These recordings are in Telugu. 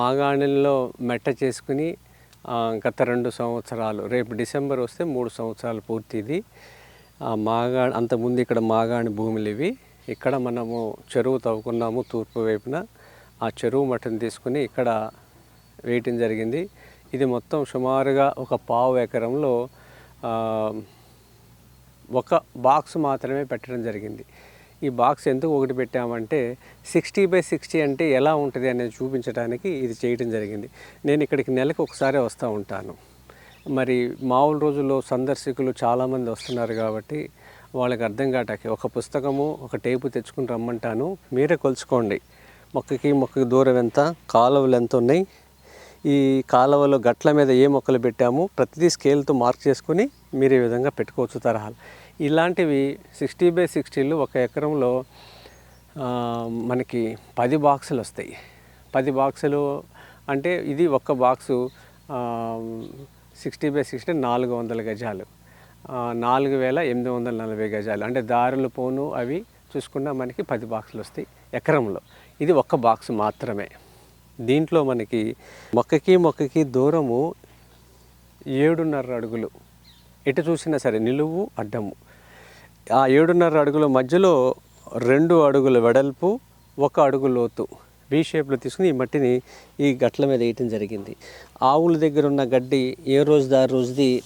మాగాణిలో మెట్ట చేసుకుని గత రెండు సంవత్సరాలు రేపు డిసెంబర్ వస్తే మూడు సంవత్సరాలు పూర్తి ఇది మాగా అంతకుముందు ఇక్కడ మాగాణి భూములు ఇవి ఇక్కడ మనము చెరువు తవ్వుకున్నాము తూర్పు వైపున. ఆ చెరువు మట్టను తీసుకుని ఇక్కడ వేయటం జరిగింది. ఇది మొత్తం సుమారుగా ఒక పావు ఎకరంలో ఒక బాక్స్ మాత్రమే పెట్టడం జరిగింది. ఈ బాక్స్ ఎందుకు ఒకటి పెట్టామంటే సిక్స్టీ బై సిక్స్టీ అంటే ఎలా ఉంటుంది అనేది చూపించడానికి ఇది చేయడం జరిగింది. నేను ఇక్కడికి నెలకు ఒకసారి వస్తూ ఉంటాను. మరి మామూలు రోజుల్లో సందర్శకులు చాలామంది వస్తున్నారు కాబట్టి వాళ్ళకి అర్థం కాటాకి ఒక పుస్తకము ఒక టేపు తెచ్చుకుని రమ్మంటాను. మీరే కొలుచుకోండి. మొక్కకి మొక్కకి దూరం ఎంత కాలువలు ఎంత ఉన్నాయి? ఈ కాలువలో గట్ల మీద ఏ మొక్కలు పెట్టాము? ప్రతిదీ స్కేల్తో మార్క్ చేసుకుని మీరు ఈ విధంగా పెట్టుకోవచ్చు తరహాలు. ఇలాంటివి సిక్స్టీ బై సిక్స్టీలు ఒక ఎకరంలో మనకి పది బాక్సులు వస్తాయి. పది బాక్సులు అంటే ఇది ఒక్క బాక్సు సిక్స్టీ బై సిక్స్టీ నాలుగు వందల గజాలు. నాలుగు వేల ఎనిమిది వందల నలభై గజాలు. అంటే దారులు పోను అవి చూసుకున్నా మనకి పది బాక్సులు వస్తాయి ఎకరంలో. ఇది ఒక్క బాక్స్ మాత్రమే. దీంట్లో మనకి మొక్కకి మొక్కకి దూరము ఏడున్నర అడుగులు. ఎటు చూసినా సరే నిలువు అడ్డము. ఆ ఏడున్నర అడుగుల మధ్యలో రెండు అడుగుల వెడల్పు ఒక అడుగు లోతు. బీ షేప్లో తీసుకుని ఈ మట్టిని ఈ గట్ల మీద వేయటం జరిగింది. ఆవుల దగ్గర ఉన్న గడ్డి ఏ రోజు దా రోజుది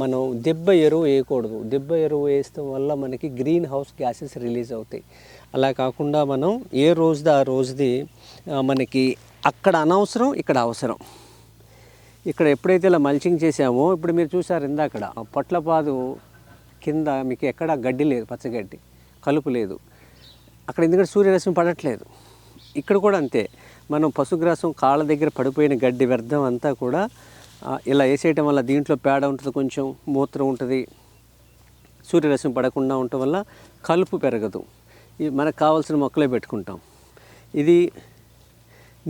మనం దెబ్బ ఎరువు వేయకూడదు. దెబ్బ ఎరువు వేయడం వల్ల మనకి గ్రీన్ హౌస్ గ్యాసెస్ రిలీజ్ అవుతాయి. అలా కాకుండా మనం ఏ రోజుది ఆ రోజుది మనకి అక్కడ అనవసరం ఇక్కడ అవసరం. ఇక్కడ ఎప్పుడైతే ఇలా మల్చింగ్ చేసామో ఇప్పుడు మీరు చూసారు ఇందాకడ పొట్లపాదు కింద మీకు ఎక్కడ గడ్డి లేదు పచ్చగడ్డి కలుపు లేదు. అక్కడ ఎందుకంటే సూర్యరశ్మి పడట్లేదు. ఇక్కడ కూడా అంతే. మనం పశుగ్రాసం కాళ్ళ దగ్గర పడిపోయిన గడ్డి వ్యర్థం అంతా కూడా ఇలా వేసేయటం వల్ల దీంట్లో పేడ ఉంటుంది కొంచెం మూత్రం ఉంటుంది. సూర్యరశ్మి పడకుండా ఉండటం వల్ల కలుపు పెరగదు. మనకు కావాల్సిన మొక్కలే పెట్టుకుంటాం. ఇది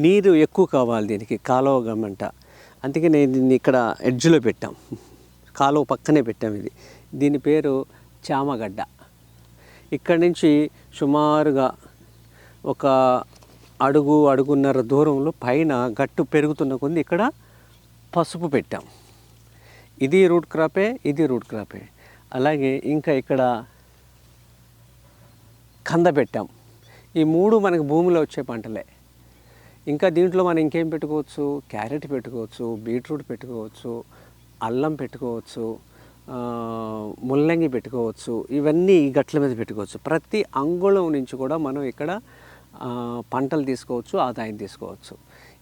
నీరు ఎక్కువ కావాలి దీనికి కాలువ గమ్మంట. అందుకే నేను దీన్ని ఇక్కడ ఎడ్జ్లో పెట్టాం. కాలువ పక్కనే పెట్టాం ఇది. దీని పేరు చామగడ్డ. ఇక్కడి నుంచి సుమారుగా ఒక అడుగు అడుగున్నర దూరంలో పైన గట్టు పెరుగుతున్న కొంది ఇక్కడ పసుపు పెట్టాం. ఇది రూట్ క్రాపే ఇది రూట్ క్రాపే. అలాగే ఇంకా ఇక్కడ కంద పెట్టాం. ఈ మూడు మనకు భూమిలో వచ్చే పంటలే. ఇంకా దీంట్లో మనం ఇంకేం పెట్టుకోవచ్చు? క్యారెట్ పెట్టుకోవచ్చు బీట్రూట్ పెట్టుకోవచ్చు అల్లం పెట్టుకోవచ్చు ముల్లంగి పెట్టుకోవచ్చు ఇవన్నీ ఈ గట్ల మీద పెట్టుకోవచ్చు. ప్రతి అంగుళం నుంచి కూడా మనం ఇక్కడ పంటలు తీసుకోవచ్చు ఆదాయం తీసుకోవచ్చు.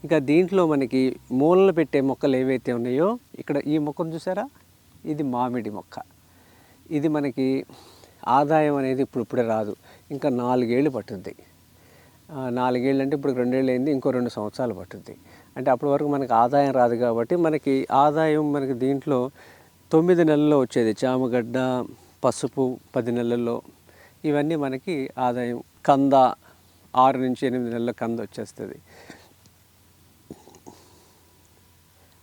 ఇంకా దీంట్లో మనకి మూలలు పెట్టే మొక్కలు ఏవైతే ఉన్నాయో ఇక్కడ ఈ మొక్కను చూసారా? ఇది మామిడి మొక్క. ఇది మనకి ఆదాయం అనేది ఇప్పుడు ఇప్పుడే రాదు. ఇంకా నాలుగేళ్ళు పట్టుద్ది నాలుగేళ్ళు అంటే ఇప్పుడు రెండేళ్ళు అయింది ఇంకో రెండు సంవత్సరాలు పట్టుద్ది అంటే అప్పటి వరకు మనకి ఆదాయం రాదు కాబట్టి మనకి ఆదాయం మనకి దీంట్లో తొమ్మిది నెలల్లో వచ్చేది. చామగడ్డ పసుపు పది నెలల్లో. ఇవన్నీ మనకి ఆదాయం కంద ఆరు నుంచి ఎనిమిది నెలల కంద వచ్చేస్తుంది.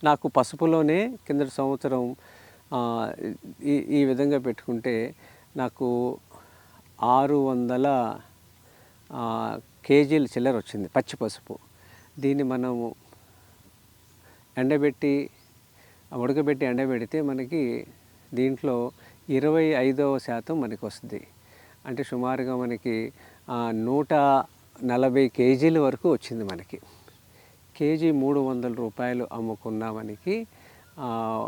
నాకు పసుపులోనే కిందటి సంవత్సరం ఈ ఈ విధంగా పెట్టుకుంటే నాకు ఆరు వందల కేజీల చిల్లర వచ్చింది పచ్చి పసుపు. దీన్ని మనము ఎండబెట్టి ఉడకబెట్టి ఎండబెడితే మనకి దీంట్లో ఇరవై ఐదవ శాతం మనకి వస్తుంది. అంటే సుమారుగా మనకి నూట నలభై కేజీల వరకు వచ్చింది మనకి. కేజీ మూడు వందల రూపాయలు అమ్ముకున్న మనకి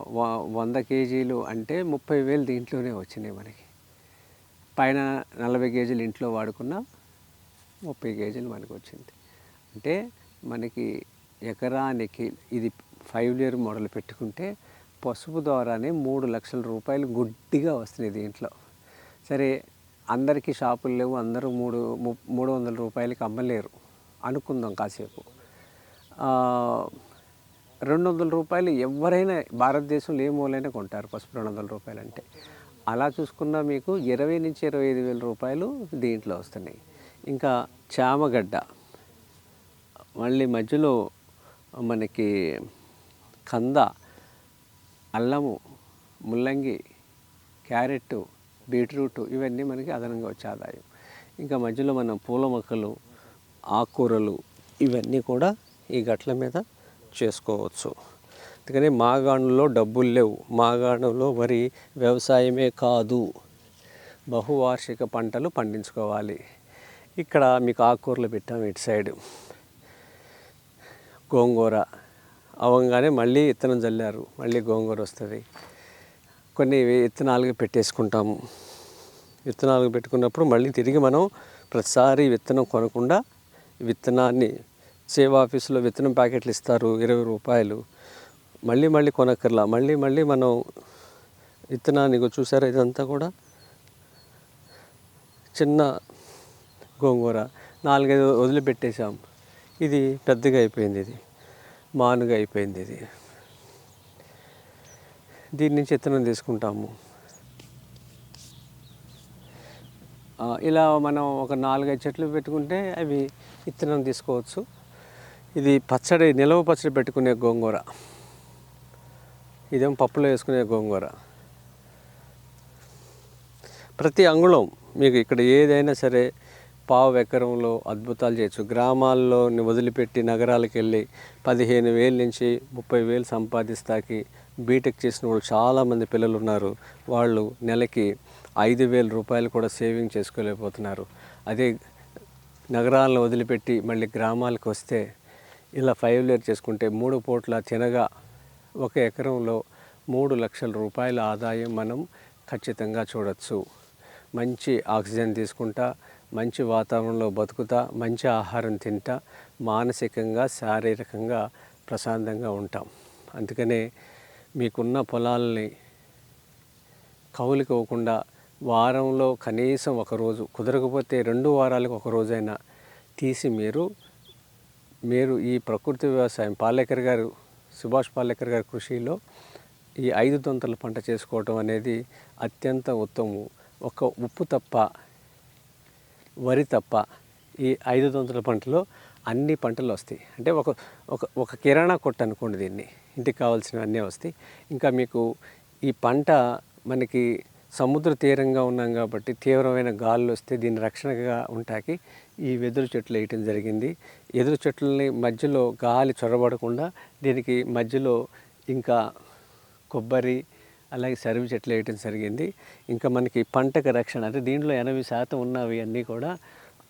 వ- వంద కేజీలు అంటే ముప్పై వేలు దీంట్లోనే వచ్చినాయి మనకి. పైన నలభై కేజీలు ఇంట్లో వాడుకున్న ముప్పై కేజీలు మనకు వచ్చింది. అంటే మనకి ఎకరానికి ఇది ఫైవ్ ఇయర్ మోడల్ పెట్టుకుంటే పసుపు ద్వారానే మూడు లక్షల రూపాయలు గుడ్డిగా వస్తున్నాయి దీంట్లో. సరే అందరికీ షాపులు లేవు అందరూ మూడు ము- మూడు వందల రూపాయలకి అమ్మలేరు. అనుకుందాం కాసేపు. రెండు వందల రూపాయలు ఎవరైనా భారతదేశంలో ఏ మూలైనా కొంటారు పసుపు రెండు వందల రూపాయలు అంటే అలా చూసుకున్నా మీకు ఇరవై నుంచి ఇరవై ఐదు వేల రూపాయలు దీంట్లో వస్తున్నాయి. ఇంకా చామగడ్డ. మళ్ళీ మధ్యలో మనకి కంద అల్లము ముల్లంగి క్యారెట్ బీట్రూట్ ఇవన్నీ మనకి అదనంగా వచ్చే ఆదాయం. ఇంకా మధ్యలో మనం పూల మొక్కలు ఆకుకూరలు ఇవన్నీ కూడా ఈ గట్ల మీద చేసుకోవచ్చు. అందుకని మాగాణంలో డబ్బులు లేవు. మాగాణంలో వరి వ్యవసాయమే కాదు. బహువార్షిక పంటలు పండించుకోవాలి. ఇక్కడ మీకు ఆకుకూరలు పెట్టాము ఇటు సైడ్. గోంగూర అవ్వగానే మళ్ళీ విత్తనం చల్లారు మళ్ళీ గోంగూర వస్తుంది. కొన్ని విత్తనాలుగా పెట్టేసుకుంటాము. విత్తనాలు పెట్టుకున్నప్పుడు మళ్ళీ తిరిగి మనం ప్రతిసారి విత్తనం కొనకుండా విత్తనాన్ని సేవ్ ఆఫీసులో విత్తనం ప్యాకెట్లు ఇస్తారు ఇరవై రూపాయలు. మళ్ళీ మళ్ళీ కొనక్కర్లా. మళ్ళీ మళ్ళీ మనం విత్తనాన్ని చూసారా ఇదంతా కూడా? చిన్న గోంగూర. నాలుగైదు వదిలిపెట్టేశాం. ఇది పెద్దగా అయిపోయింది ఇది. మానుగా అయిపోయింది ఇది. దీని నుంచి విత్తనం తీసుకుంటాము. ఇలా మనం ఒక నాలుగైదు చెట్లు పెట్టుకుంటే అవి విత్తనం తీసుకోవచ్చు. ఇది పచ్చడి నిలవ పచ్చడి పెట్టుకునే గోంగూర. ఇదేం పప్పులో వేసుకునే గోంగూర. ప్రతి అంగుళం మీకు ఇక్కడ ఏదైనా సరే పావు ఎకరంలో అద్భుతాలు చేయొచ్చు. గ్రామాల్లో వదిలిపెట్టి నగరాలకు వెళ్ళి పదిహేను వేల నుంచి ముప్పై వేలు సంపాదిస్తాకి బీటెక్ చేసిన వాళ్ళు చాలామంది పిల్లలు ఉన్నారు వాళ్ళు నెలకి ఐదు వేల రూపాయలు కూడా సేవింగ్ చేసుకోలేకపోతున్నారు. అదే నగరాలను వదిలిపెట్టి మళ్ళీ గ్రామాలకు వస్తే ఇలా ఫైవ్ లేయర్ చేసుకుంటే మూడు పూట్ల తినగా ఒక ఎకరంలో మూడు లక్షల రూపాయల ఆదాయం మనం ఖచ్చితంగా చూడవచ్చు మంచి ఆక్సిజన్ తీసుకుంటా మంచి వాతావరణంలో బతుకుతా మంచి ఆహారం తింటా మానసికంగా శారీరకంగా ప్రశాంతంగా ఉంటాం. అందుకనే మీకున్న పొలాలని కౌలుకి ఇవ్వకుండా వారంలో కనీసం ఒక రోజు కుదరకపోతే రెండు వారాలకు ఒక రోజైనా తీసి మీరు మీరు ఈ ప్రకృతి వ్యవసాయం పాలేకర్ గారు సుభాష్ పాలేకర్ గారి కృషిలో ఈ ఐదు దొంతల పంట చేసుకోవటం అనేది అత్యంత ఉత్తమం ఒక ఉప్పు తప్ప వరి తప్ప ఈ ఐదు వందల పంటలో అన్ని పంటలు వస్తాయి. అంటే ఒక ఒక ఒక కిరాణా కొట్టు అనుకోండి దీన్ని. ఇంటికి కావాల్సినవన్నీ వస్తాయి. ఇంకా మీకు ఈ పంట మనకి సముద్ర తీరంగా ఉన్నాం కాబట్టి తీవ్రమైన గాలులు వస్తే దీని రక్షణగా ఉంటాకి ఈ వెదురు చెట్లు వేయటం జరిగింది. ఎదురు చెట్లని మధ్యలో గాలి చొరబడకుండా దీనికి మధ్యలో ఇంకా కొబ్బరి అలాగే సరివి చెట్లు వేయటం జరిగింది. ఇంకా మనకి పంటకు రక్షణ అంటే దీంట్లో ఎనభై శాతం ఉన్నవి అన్నీ కూడా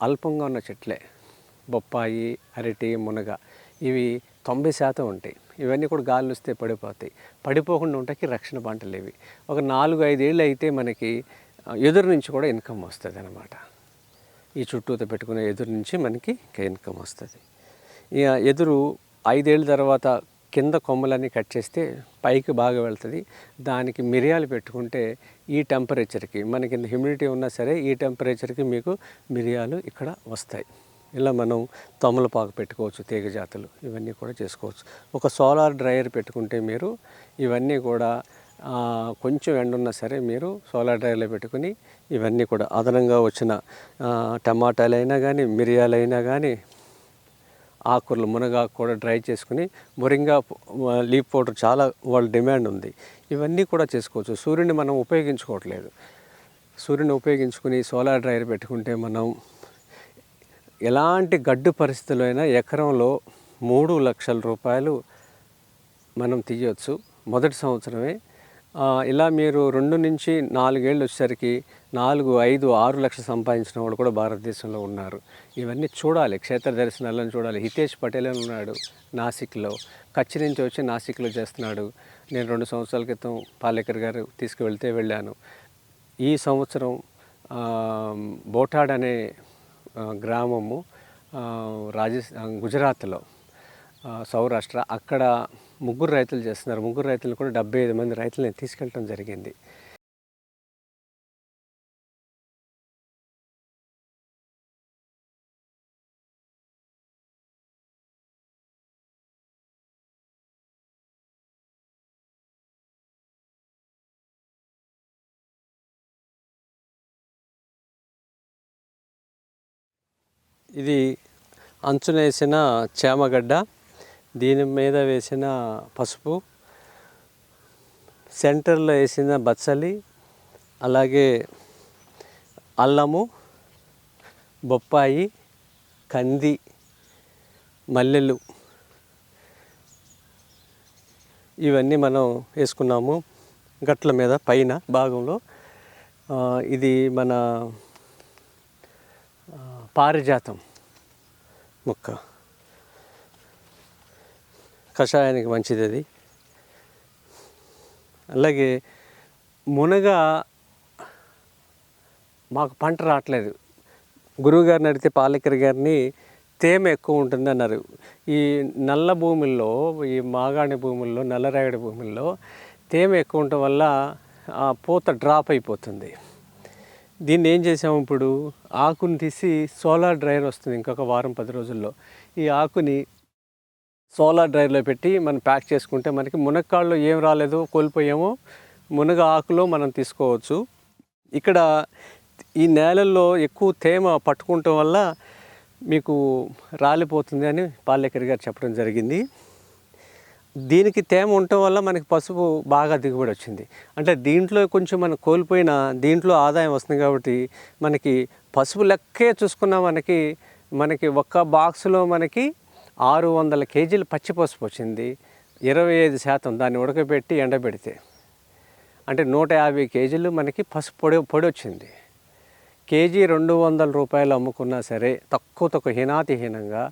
అల్పంగా ఉన్న చెట్లే. బొప్పాయి అరటి మునగ ఇవి తొంభై శాతం ఉంటాయి. ఇవన్నీ కూడా గాలి వస్తే పడిపోతాయి. పడిపోకుండా ఉంటాకి రక్షణ పంటలు ఇవి ఒక నాలుగు ఐదేళ్ళు అయితే మనకి ఎదురు నుంచి కూడా ఇన్కమ్ వస్తుంది అనమాట ఈ చుట్టూతో పెట్టుకునే ఎదురు నుంచి మనకి ఇంకా ఇన్కమ్ వస్తుంది. ఇక ఎదురు ఐదేళ్ళ తర్వాత కింద కొమ్మలన్నీ కట్ చేస్తే పైకి బాగా వెళ్తుంది. దానికి మిరియాలు పెట్టుకుంటే ఈ టెంపరేచర్కి మనకి హ్యూమిడిటీ ఉన్నా సరే ఈ టెంపరేచర్కి మీకు మిరియాలు ఇక్కడ వస్తాయి. ఇలా మనం తమలపాకు పెట్టుకోవచ్చు తీగ జాతులు ఇవన్నీ కూడా చేసుకోవచ్చు. ఒక సోలార్ డ్రైయర్ పెట్టుకుంటే మీరు ఇవన్నీ కూడా కొంచెం ఎండ ఉన్నా సరే మీరు సోలార్ డ్రైయర్లో పెట్టుకుని ఇవన్నీ కూడా అదనంగా వచ్చిన టమాటాలైనా టమాటాలు అయినా కానీ మిరియాలైనా కానీ ఆకుకూరలు మునగాకు కూడా డ్రై చేసుకుని మొరింగా లీప్ లీఫ్ పౌడర్ చాలా వాళ్ళ డిమాండ్ ఉంది. ఇవన్నీ కూడా చేసుకోవచ్చు. సూర్యుని మనం ఉపయోగించుకోవట్లేదు. సూర్యుని ఉపయోగించుకుని సోలార్ డ్రైయర్ పెట్టుకుంటే మనం ఎలాంటి గడ్డు పరిస్థితుల్లో అయినా ఎకరంలో మూడు లక్షల రూపాయలు మనం తీయవచ్చు మొదటి సంవత్సరమే ఇలా మీరు రెండు నుంచి నాలుగేళ్ళు వచ్చేసరికి నాలుగు ఐదు ఆరు లక్షలు సంపాదించిన వాళ్ళు కూడా భారతదేశంలో ఉన్నారు. ఇవన్నీ చూడాలి క్షేత్ర దర్శనాలను చూడాలి. హితేష్ పటేల్ అని ఉన్నాడు నాసిక్లో. కచ్ నుంచి వచ్చి నాసిక్లో చేస్తున్నాడు. నేను రెండు సంవత్సరాల క్రితం పాలేకర్ గారు తీసుకువెళ్తే వెళ్ళాను. ఈ సంవత్సరం బోటాడ్ అనే గ్రామము రాజస్థాన్ గుజరాత్లో సౌరాష్ట్ర. అక్కడ ముగ్గురు రైతులు చేస్తున్నారు. ముగ్గురు రైతులు కూడా డెబ్బై ఐదు మంది రైతులని తీసుకెళ్ళటం జరిగింది. ఇది అంచునేసిన చేమగడ్డ. దీని మీద వేసిన పసుపు సెంటర్లో వేసిన బచ్చలి అలాగే అల్లము బొప్పాయి కంది మల్లెలు ఇవన్నీ మనం వేసుకున్నాము గట్ల మీద పైన భాగంలో. ఇది మన పారిజాతం మొక్క. కషాయానికి మంచిది అది అలాగే మునగ మాకు పంట రావట్లేదు. గురువుగారిని అడిగితే పాలేకర్ గారిని తేమ ఎక్కువ ఉంటుంది అన్నారు. ఈ నల్ల భూముల్లో ఈ మాగాణి భూముల్లో నల్లరేగడి భూముల్లో తేమ ఎక్కువ ఉండటం వల్ల ఆ పూత డ్రాప్ అయిపోతుంది. దీన్ని ఏం చేసాము ఇప్పుడు? ఆకుని తీసి సోలార్ డ్రైయర్ వస్తుంది ఇంకొక వారం పది రోజుల్లో. ఈ ఆకుని సోలార్ డ్రైవ్లో పెట్టి మనం ప్యాక్ చేసుకుంటే మనకి మునక్కాళ్ళు ఏం రాలేదో కోల్పోయామో మునగ ఆకులో మనం తీసుకోవచ్చు. ఇక్కడ ఈ నేలల్లో ఎక్కువ తేమ పట్టుకుంటం వల్ల మీకు రాలిపోతుంది అని పాలేకరి గారు చెప్పడం జరిగింది. దీనికి తేమ ఉండటం వల్ల మనకి పసుపు బాగా దిగుబడి వచ్చింది. అంటే దీంట్లో కొంచెం మనం కోల్పోయిన దీంట్లో ఆదాయం వస్తుంది కాబట్టి మనకి పసుపు లెక్కే చూసుకున్నా మనకి మనకి ఒక్క బాక్స్లో మనకి ఆరు వందల కేజీలు పచ్చి పసుపు వచ్చింది. ఇరవై ఐదు శాతం దాన్ని ఉడకబెట్టి ఎండబెడితే. అంటే నూట యాభై కేజీలు మనకి పసుపు పొడి పొడి వచ్చింది. కేజీ రెండు వందల రూపాయలు అమ్ముకున్నా సరే తక్కువ తక్కువ హీనాతిహీనంగా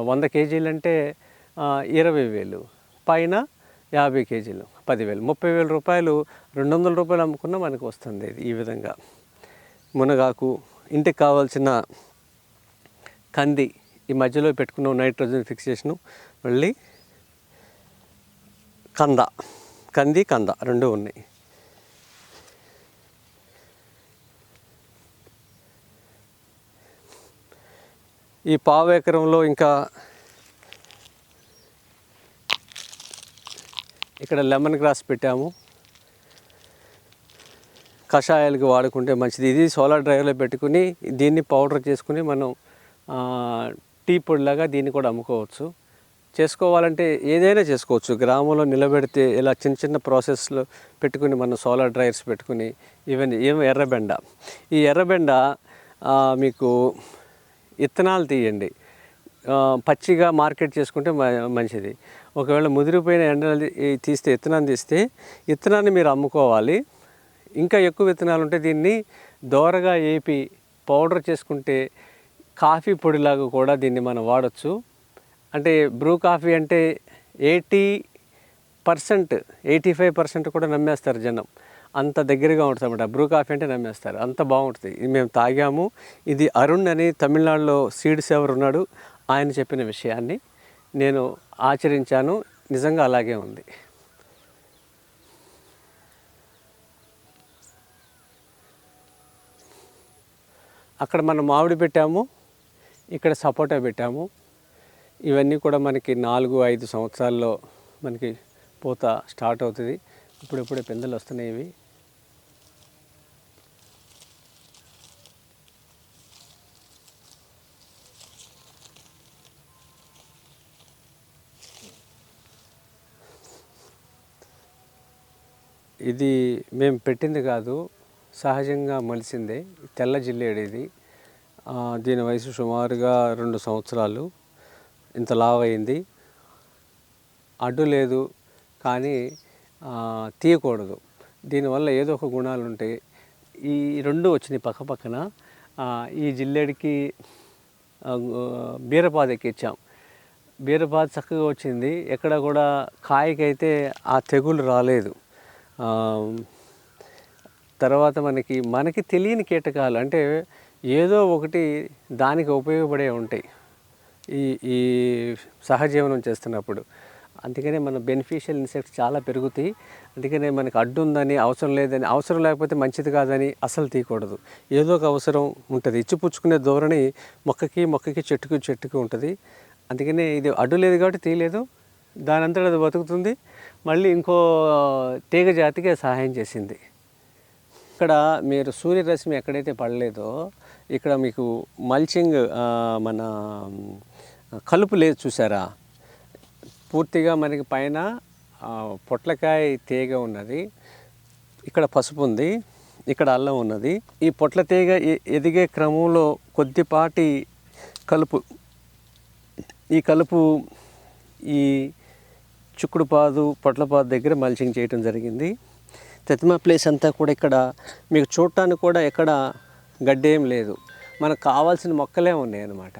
వంద కేజీలు అంటే ఇరవై వేలు. పైన యాభై కేజీలు పదివేలు. ముప్పై వేల రూపాయలు రెండు వందల రూపాయలు అమ్ముకున్నా మనకు వస్తుంది ఇది ఈ విధంగా. మునగాకు ఇంటికి కావాల్సిన కంది ఈ మధ్యలో పెట్టుకున్న నైట్రోజన్ ఫిక్సేషను మళ్ళీ కంద కంది కంద రెండు ఉన్నాయి. ఈ పావు ఎకరంలో ఇంకా ఇక్కడ లెమన్ గ్రాస్ పెట్టాము. కషాయాలకి వాడుకుంటే మంచిది. ఇది సోలార్ డ్రైవర్లో పెట్టుకుని దీన్ని పౌడర్ చేసుకుని మనం టీ పొడిలాగా దీన్ని కూడా అమ్ముకోవచ్చు. చేసుకోవాలంటే ఏదైనా చేసుకోవచ్చు. గ్రామంలో నిలబెడితే ఇలా చిన్న చిన్న ప్రాసెస్లో పెట్టుకుని మనం సోలార్ డ్రైవర్స్ పెట్టుకుని ఈవెన్ ఏం ఎర్రబెండ. ఈ ఎర్రబెండ మీకు ఇత్తనాలు తీయండి. పచ్చిగా మార్కెట్ చేసుకుంటే మ- మంచిది. ఒకవేళ ముదిరిపోయిన ఎండలు తీస్తే ఇత్తనాన్ని తీస్తే ఇత్తనాన్ని మీరు అమ్ముకోవాలి. ఇంకా ఎక్కువ విత్తనాలు ఉంటే దీన్ని దోరగా ఏపి పౌడర్ చేసుకుంటే కాఫీ పొడిలాగా కూడా దీన్ని మనం వాడచ్చు. అంటే బ్రూ కాఫీ అంటే eighty percent eighty five percent కూడా నమ్మేస్తారు జనం. అంత దగ్గరగా ఉంటుంది అనమాట బ్రూ కాఫీ అంటే నమ్మేస్తారు. అంత బాగుంటుంది. ఇది మేము తాగాము. ఇది అరుణ్ అని తమిళనాడులో సీడ్ సేవర్ ఉన్నాడు. ఆయన చెప్పిన విషయాన్ని నేను ఆచరించాను. నిజంగా అలాగే ఉంది. అక్కడ మనం మామిడి పెట్టాము. ఇక్కడ సపోటా పెట్టాము. ఇవన్నీ కూడా మనకి నాలుగు ఐదు సంవత్సరాల్లో మనకి పూత స్టార్ట్ అవుతుంది. ఇప్పుడిప్పుడే పిందెలు వస్తున్నాయి ఇవి. ఇది మేము పెట్టింది కాదు సహజంగా మలిసిందే. తెల్ల జిల్లేడు ఇది. దీని వయసు సుమారుగా రెండు సంవత్సరాలు. ఇంత లావైంది అడ్డు లేదు కానీ తీయకూడదు. దీనివల్ల ఏదో ఒక గుణాలు ఉంటాయి ఈ రెండు వచ్చినాయి పక్క పక్కన. ఈ జిల్లేడికి బీరపాద ఎక్కించాం బీరపాద చక్కగా వచ్చింది. ఎక్కడ కూడా కాయకైతే ఆ తెగులు రాలేదు. తర్వాత మనకి మనకి తెలియని కీటకాలు అంటే ఏదో ఒకటి దానికి ఉపయోగపడే ఉంటాయి. ఈ ఈ సహజీవనం చేస్తున్నప్పుడు. అందుకనే మన బెనిఫిషియల్ ఇన్సెక్ట్స్ చాలా పెరుగుతాయి. అందుకనే మనకి అడ్డు ఉందని అవసరం లేదని అవసరం లేకపోతే మంచిది కాదని అసలు తీయకూడదు. ఏదో ఒక అవసరం ఉంటుంది. ఇచ్చిపుచ్చుకునే ధోరణి మొక్కకి మొక్కకి చెట్టుకు చెట్టుకు ఉంటుంది. అందుకనే ఇది అడ్డు లేదు కాబట్టి తీయలేదు. దాని అంతటా అది బతుకుతుంది. మళ్ళీ ఇంకో తీగ జాతికి సహాయం చేసింది. ఇక్కడ మీరు సూర్యరశ్మి ఎక్కడైతే పడలేదో ఇక్కడ మీకు మల్చింగ్ మన కలుపు లేదు చూసారా? పూర్తిగా మనకి పైన పొట్లకాయ తీగ ఉన్నది. ఇక్కడ పసుపు ఉంది. ఇక్కడ అల్లం ఉన్నది. ఈ పొట్ల తీగ ఎదిగే క్రమంలో కొద్దిపాటి కలుపు ఈ కలుపు ఈ చుక్కుడుపాదు పొట్లపాదు దగ్గర మల్చింగ్ చేయడం జరిగింది. తెతిమా ప్లేస్ అంతా కూడా ఇక్కడ మీకు చూడటానికి కూడా ఎక్కడ గడ్డి ఏం లేదు. మనకు కావాల్సిన మొక్కలే ఉన్నాయి అన్నమాట.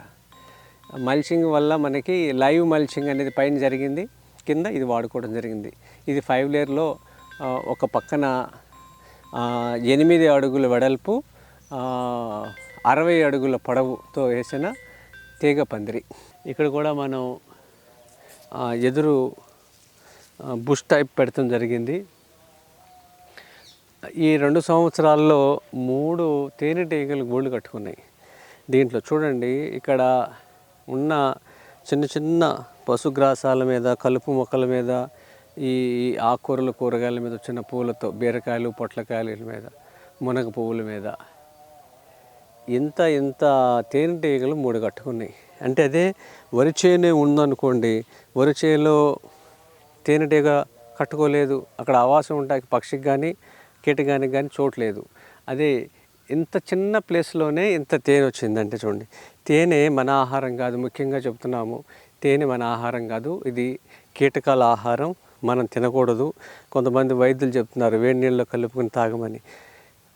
మల్చింగ్ వల్ల మనకి లైవ్ మల్చింగ్ అనేది పైన జరిగింది. కింద ఇది వాడుకోవడం జరిగింది. ఇది ఫైవ్ లేయర్లో ఒక పక్కన ఎనిమిది అడుగుల వెడల్పు అరవై అడుగుల పొడవుతో వేసిన తీగ పందిరి. ఇక్కడ కూడా మనం ఎదురు బుష్ టైప్ పెడతాం జరిగింది. ఈ రెండు సంవత్సరాల్లో మూడు తేనెటీగలు గూళ్ళు కట్టుకున్నాయి. దీంట్లో చూడండి ఇక్కడ ఉన్న చిన్న చిన్న పశుగ్రాసాల మీద కలుపు మొక్కల మీద ఈ ఆకుకూరలు కూరగాయల మీద వచ్చిన పూలతో బీరకాయలు పొట్లకాయల మీద మునగ పువ్వుల మీద ఇంత ఇంత తేనెటీగలు మూడు కట్టుకున్నాయి. అంటే అదే వరి చేనే ఉందనుకోండి వరి చేలో తేనెటీగ కట్టుకోలేదు అక్కడ ఆవాసం ఉంటాయి పక్షికి కానీ కీటకానికి కానీ చూడలేదు అదే ఇంత చిన్న ప్లేస్లోనే ఇంత తేనె వచ్చిందంటే చూడండి. తేనె మన ఆహారం కాదు ముఖ్యంగా చెప్తున్నాము. తేనె మన ఆహారం కాదు ఇది కీటకాల ఆహారం మనం తినకూడదు. కొంతమంది వైద్యులు చెప్తున్నారు వేడి నీళ్ళలో కలుపుకొని తాగమని.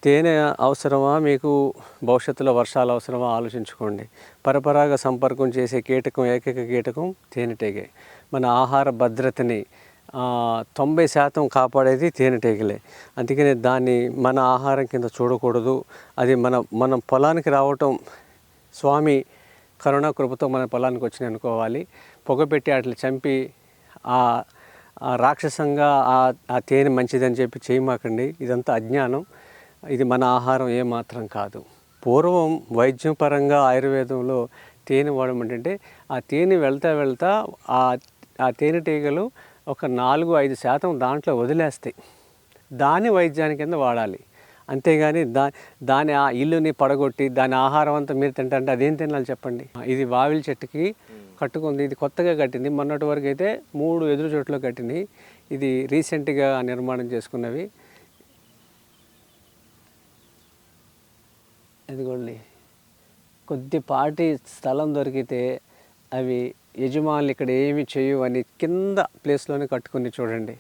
తేనె అవసరమా మీకు? భవిష్యత్తులో వర్షాలు అవసరమా? ఆలోచించుకోండి. పరపరాగ సంపర్కం చేసే కీటకం ఏకైక కీటకం తేనెటీగే. మన ఆహార భద్రతని తొంభై శాతం కాపాడేది తేనెటీగలే. అందుకనే దాన్ని మన ఆహారం కింద చూడకూడదు. అది మన మనం పొలానికి రావటం స్వామి కరుణా కృపతో మన పొలానికి వచ్చినాయి అనుకోవాలి. పొగపెట్టి అట్లా చంపి ఆ రాక్షసంగా ఆ తేనె మంచిదని చెప్పి చేయమాకండి. ఇదంతా అజ్ఞానం. ఇది మన ఆహారం ఏమాత్రం కాదు. పూర్వం వైద్యం పరంగా ఆయుర్వేదంలో తేనె వాడడం ఏంటంటే ఆ తేనె వెళ్తా వెళ్తా ఆ ఆ తేనెటీగలు ఒక నాలుగు ఐదు శాతం దాంట్లో వదిలేస్తాయి దాని వైద్యాని కింద వాడాలి. అంతేగాని దా దాని ఆ ఇల్లుని పడగొట్టి దాని ఆహారం అంతా మీరు తింటే అదేం తినాలి చెప్పండి? ఇది వావిలి చెట్టుకి కట్టుకుంది ఇది కొత్తగా కట్టింది మొన్నటి వరకు అయితే మూడు ఎదురు చోట్ల కట్టింది ఇది రీసెంట్గా నిర్మాణం చేసుకున్నవి. ఇదిగోండి. కొద్దిపాటి స్థలం దొరికితే అవి యజమానులు ఇక్కడ ఏమి చేయవని అని కింద ప్లేస్లోనే కట్టుకుని చూడండి.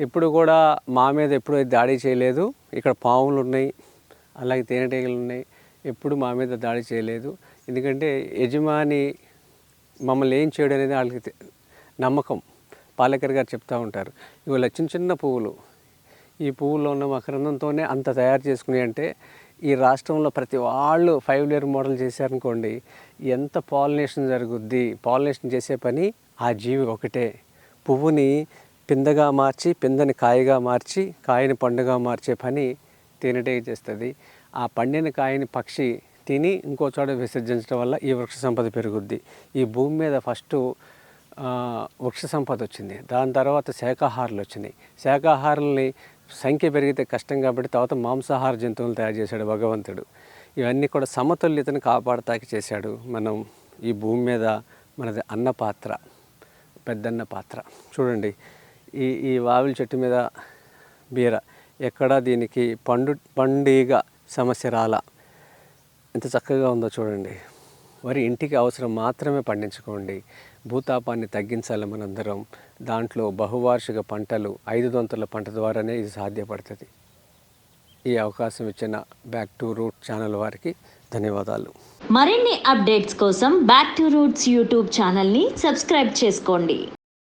ఎప్పుడు కూడా మా మీద ఎప్పుడు దాడి చేయలేదు. ఇక్కడ పాములు ఉన్నాయి అలాగే తేనెటీగలు ఉన్నాయి. ఎప్పుడు మా మీద దాడి చేయలేదు. ఎందుకంటే యజమాని మమ్మల్ని ఏం చేయడం అనేది వాళ్ళకి నమ్మకం. పాలేకర్ గారు చెప్తూ ఉంటారు. ఇవాళ చిన్న చిన్న పువ్వులు. ఈ పువ్వుల్లో ఉన్న మకరందంతోనే అంత తయారు చేసుకుని అంటే ఈ రాష్ట్రంలో ప్రతి వాళ్ళు ఫైవ్ లేయర్ మోడల్ చేశారనుకోండి ఎంత పాలినేషన్ జరుగుద్ది? పాలినేషన్ చేసే పని ఆ జీవి ఒకటే. పువ్వుని పిందగా మార్చి పిందని కాయగా మార్చి కాయని పండుగా మార్చే పని తేనెటీగ చేస్తుంది. ఆ పండిన కాయని పక్షి తిని ఇంకో చోట విసర్జించడం వల్ల ఈ వృక్ష సంపద పెరుగుద్ది. ఈ భూమి మీద ఫస్ట్ వృక్ష సంపద వచ్చింది. దాని తర్వాత శాకాహారులు వచ్చినాయి. శాకాహారుల్ని సంఖ్య పెరిగితే కష్టం కాబట్టి తర్వాత మాంసాహార జంతువులు తయారు చేశాడు భగవంతుడు. ఇవన్నీ కూడా సమతుల్యతను కాపాడతాకి చేశాడు మనం ఈ భూమి మీద మనది అన్నపాత్ర పెద్దన్న పాత్ర. చూడండి ఈ ఈ వావిలి చెట్టు మీద బీర ఎక్కడా దీనికి పండు పండుగ సమస్య రాలా. ఎంత చక్కగా ఉందో చూడండి. వరి ఇంటికి అవసరం మాత్రమే పండించుకోండి. భూతాపాన్ని తగ్గించాలి మనందరం. దాంట్లో బహువార్షిక పంటలు ఐదు దొంతుల పంట ద్వారానే ఇది సాధ్యపడుతుంది. ఈ అవకాశం ఇచ్చిన బ్యాక్ టు రూట్ ఛానల్ వారికి ధన్యవాదాలు. మరిన్ని అప్డేట్స్ కోసం బ్యాక్ టు రూట్స్ యూట్యూబ్ ఛానల్ని సబ్స్క్రైబ్ చేసుకోండి.